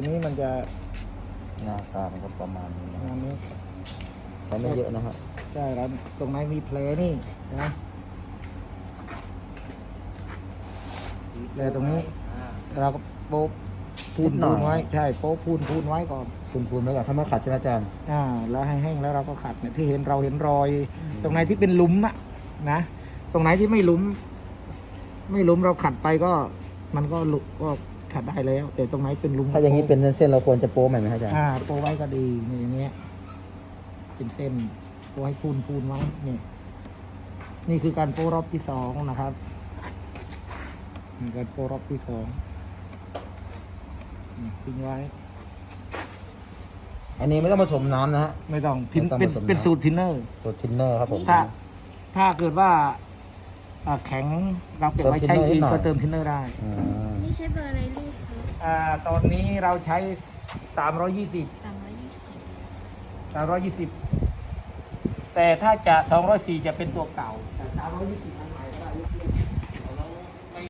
ทีนี้มันจะหน้าตามันก็ประมาณนี้นะอันนี้แต่ไม่เยอะนะฮะใช่แล้วตรงไหนมีแผลนี่นะแผลตรงนี้ เราก็โป๊ะพูนพูนไว้ใช่โป๊ะพูนพูนไว้ก่อน คุณพูนไว้ก่อนถ้าไม่ขัดใช่ไหมอาจารย์ อ่า แล้วให้แห้งแล้วเราก็ขัดเนี่ยที่เห็นเราเห็นรอย ตรงไหนที่เป็นหลุมอะนะตรงไหนที่ไม่หลุม ไม่หลุมเราขัดไปก็ มันก็หลุก็ ขัดได้แล้ว แต่ตรงไหนเป็นหลุมถ้าอย่างนี้เป็นเส้นๆเราควรจะโป๊ใหม่ไหมครับอาจารย์อ่าโปะไว้ก็ดีนี่อย่างเงี้ย เป็นเส้นโปะให้พูนพูนไว้นี่นี่คือการโปะรอบที่สองนะครับนี่การโปะรอบที่สองนี่ทิ้งไว้ อันนี้ไม่ต้องผสมน้ำนะฮะไม่ต้องทินไม่ต้องเป็นผสมเป็นน้ำสูตรทินเนอร์ตัวทินเนอร์ครับผมถ้าถ้าเกิดว่า แข็งเราเก็บไว้ใช้อีกก็เติมทินเนอร์ได้นี่ใช้เบอร์อะไรลูกคะอ่าตอนนี้เราใช้สามร้อยยี่สิบสามร้อยยี่สิบ320 แต่ถ้าจะสองร้อยสี่จะเป็นตัวเก่าแต่สามร้อยยี่สิบ